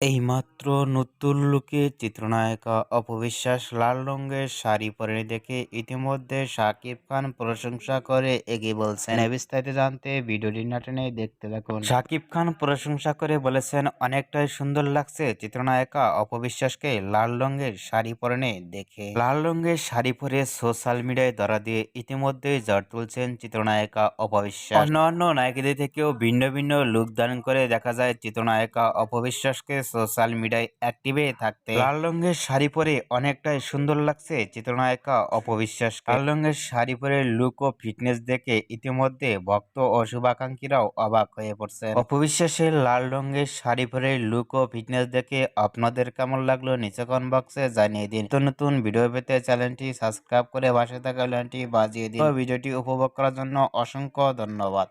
এইমাত্র নতুন লুকে চিত্রনায়িকা অপবিশ্বাস লাল রঙের শাড়ি পরে দেখে ইতিমধ্যে শাকিব খান প্রশংসা করে এগিয়ে বলছেন। বিস্তারিত জানতে ভিডিওটি নাটনে দেখতে থাকুন। শাকিব খান প্রশংসা করে বলেছেন, অনেকটাই সুন্দর লাগছে চিত্রনায়িকা অপবিশ্বাসকে লাল রঙের শাড়ি পরনে দেখে। লাল রঙের শাড়ি পরে সোশ্যাল মিডিয়ায় ধরা দিয়ে ইতিমধ্যে ঝড় তুলছেন চিত্রনায়িকা অপবিশ্বাস। অন্যান্য নায়িকাদের থেকেও ভিন্ন ভিন্ন লুক দান করে দেখা যায় চিত্রনায়িকা অপবিশ্বাসকে সোশ্যাল মিডিয়ায় অ্যাক্টিভে থাকতে। লাল রঙের শাড়ি পরে অনেকটাই সুন্দর লাগছে চিত্রনায়িকা অপবিশ্বাস লাল রঙের শাড়ি পরে লুক ও ফিটনেস দেখে ইতিমধ্যে ভক্ত ও শুভাকাঙ্ক্ষীরাও অবাক হয়ে পড়ছে অপবিশ্বাসের লাল রঙের শাড়ি পরে লুক ও ফিটনেস দেখে আপনাদের কেমন লাগল নিচে কমেন্ট বক্সে জানিয়ে দিন। নতুন নতুন ভিডিও পেতে চ্যানেলটি সাবস্ক্রাইব করে পাশে থাকা লাইনটি বাজিয়ে দিন। ভিডিওটি উপভোগ করার জন্য অসংখ্য ধন্যবাদ।